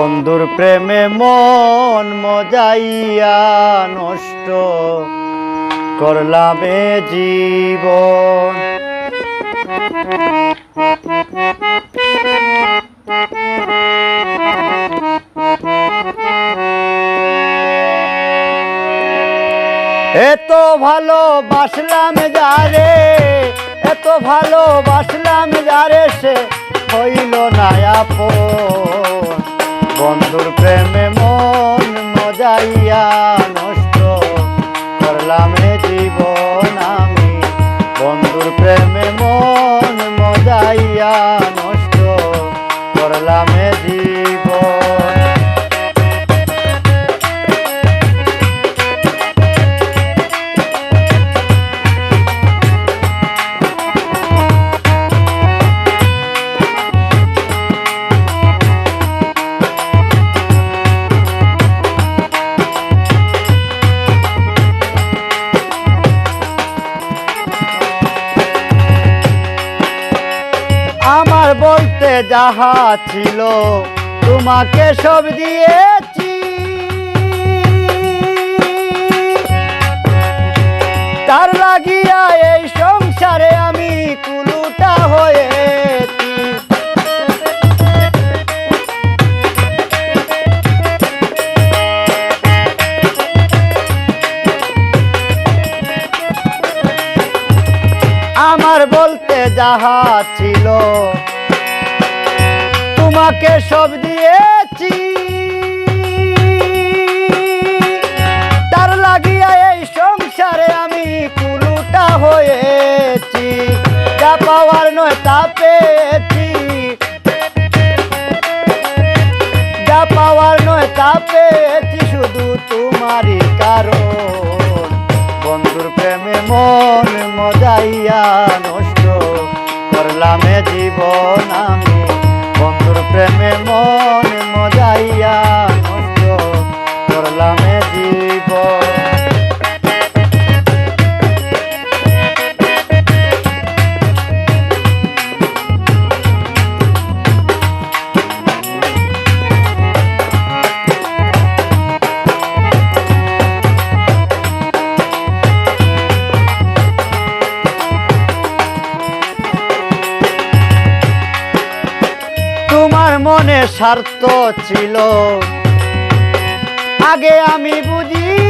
বন্ধুর প্রেমে মন মজাইয়া নষ্ট করলামে জীবন। এত ভালো বাসলাম যারে, এত ভালো বাসলাম যারে সে হইল না বন্ধুর প্রেমে মন মজাইয়া যাহা ছিল, তোমাকে সব দিয়েছি। তার লাগিয়া এই সংসারে আমি কুলুটা হয়েছি। আমার বলতে যাহা ছিল তোমাকে সব দিয়েছি। তার লাগিয়া এই সংসারে আমি কুলুটা হয়েছি, যা পাওয়ার নয় তা পেয়েছি। যা পাওয়ার নয় তা পেয়েছি, শুধু তোমারই কারণ। বন্ধুর প্রেমে মন মজাইয়া নষ্ট করলাম জীবন আমি। প্রেমে মন মজাইয়া নষ্ট করলাম মনে স্বার্থ ছিল। আগে আমি বুঝিনি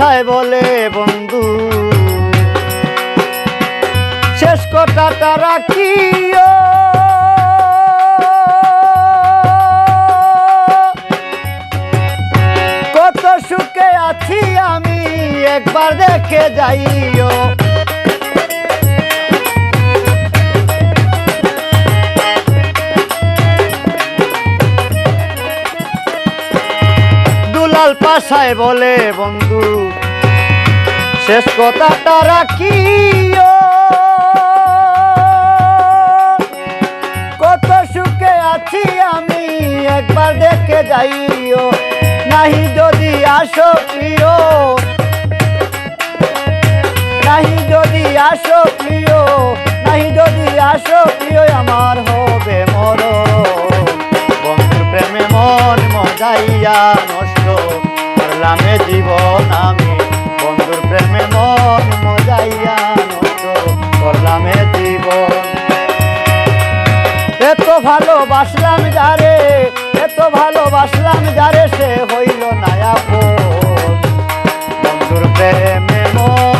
পাশায় বলে বন্ধু। শেষ কথা তারা কি কত সুখে আছি আমি একবার দেখে যাইও। দুলাল বলে, বন্ধু। শেষ কথাটা রাখিও। কত সুখে আছি আমি, একবার দেখে যাইও। নাহি যদি আসো প্রিয়, নাহি যদি আসো প্রিয়, নাহি যদি আসো প্রিয়, আমার হবে মর বন্ধুর প্রেমে মন মজাইয়া করলামে জীবন আমি। বন্ধুর প্রেমে মন মজাইয়া নষ্ট। করলামে জীবন। এত ভালোবাসলাম যারে, এত ভালোবাসলাম যারে সে হইল না আপন। বন্ধুর প্রেমে মন